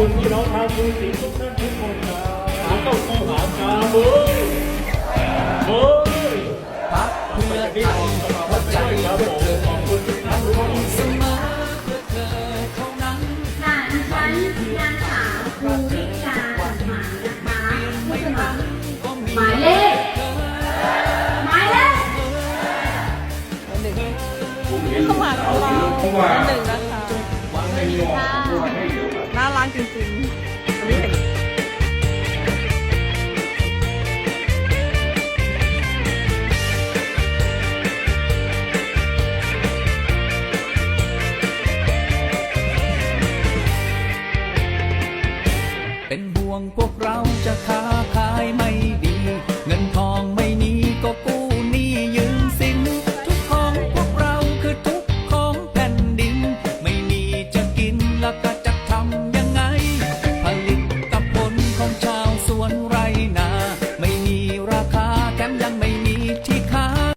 ด้วยนะครับขอบคุณพี่น้องชาวภูสิงห์ทุกท่านทุกคนครับหาเข้าคู่หากาเบยเบยพักเพื่อไทยหัวใจเพื่อเธอขอบคุณทุกท่านทุกคนเสมอเพื่อเธอเท่านั้นค่ะดิฉันนางสาวภูริกาหมายนะคะผู้สมัครหมายเลขหมายเลขเข้ามาของเราหนึ่งนะคะ น่ารักจริงๆไม่เห็นเป็นห่วงพวกเราจะ